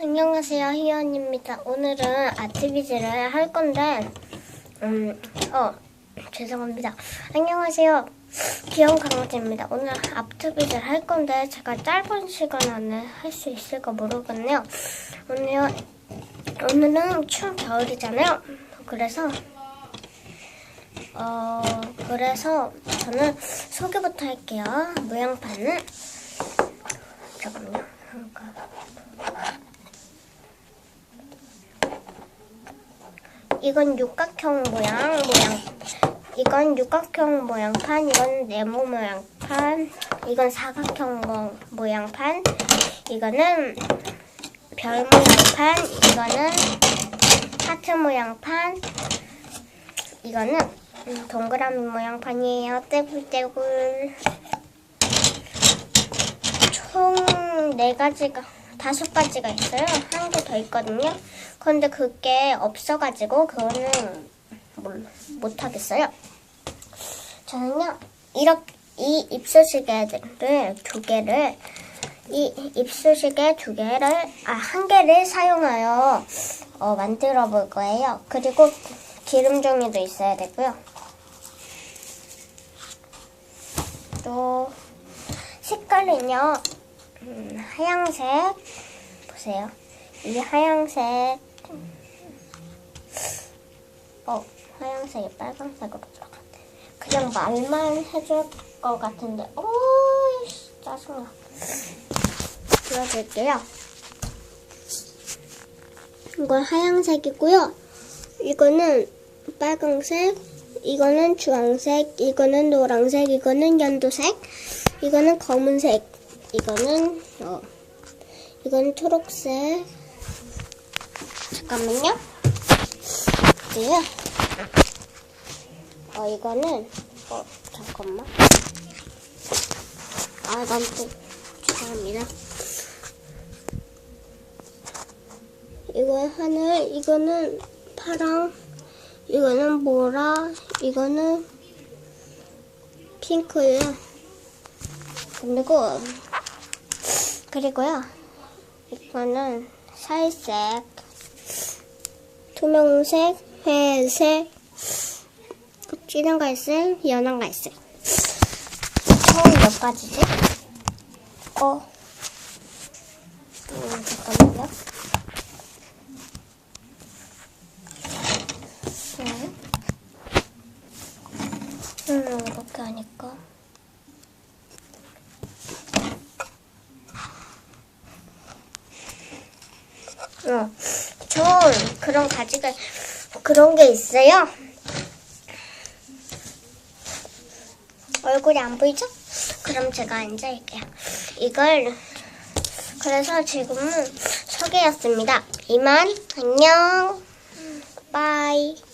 안녕하세요, 희연입니다. 오늘은 아트비즈를 할 건데, 음, 어, 죄송합니다. 안녕하세요. 귀여운 강아지입니다. 오늘 아트비즈를 할 건데, 제가 짧은 시간 안에 할 수 있을까 모르겠네요. 오늘, 오늘은 추운 겨울이잖아요. 그래서, 어, 그래서 저는 소개부터 할게요. 모양판은. 잠깐만요. 이건 육각형 모양 모양. 이건 육각형 모양판 이건 네모 모양판. 이건 사각형 모- 모양판. 이거는 별 모양판. 이거는 하트 모양판. 이거는 음, 동그라미 모양판이에요. 떼굴떼굴 총 네 가지가 다섯 가지가 있어요. 한 개 더 있거든요. 그런데 그게 없어가지고 그거는 뭘- 못하겠어요. 저는요 이렇게 이 입수시개를 두 개를 이 입수시개 두 개를 아 한 개를 사용하여 어, 만들어 볼 거예요. 그리고 기름 종이도 있어야 되고요. 또 색깔은요 음, 하양색 보세요. 이 하양색 어 하양색이 빨간색으로 들어갔네. 그냥 말만 해줄 것 같은데 오 짜증나. 보여줄게요. 이건 하양색이고요. 이거는 빨강색, 이거는 주황색, 이거는 노란색, 이거는 연두색, 이거는 검은색, 이거는 어, 이건 초록색. 잠깐만요. 이제요. 어 이거는 어 잠깐만. 아, 난또 죄송합니다. 이거 하늘, 이거는 파랑, 이거는 모라, 이거는 핑크예요. 그리고 그리고요. 이거는 살색, 투명색, 회색, 진한 갈색, 연한 갈색. 총 몇 가지지? 어. 음, 잠깐만요. 네. 음, 이렇게 하니까. 어, 전 그런 가지가 그런 게 있어요. 얼굴이 안 보이죠? 그럼 제가 앉아있게요. 이걸 그래서 지금은 소개였습니다. 이만 안녕. 바이.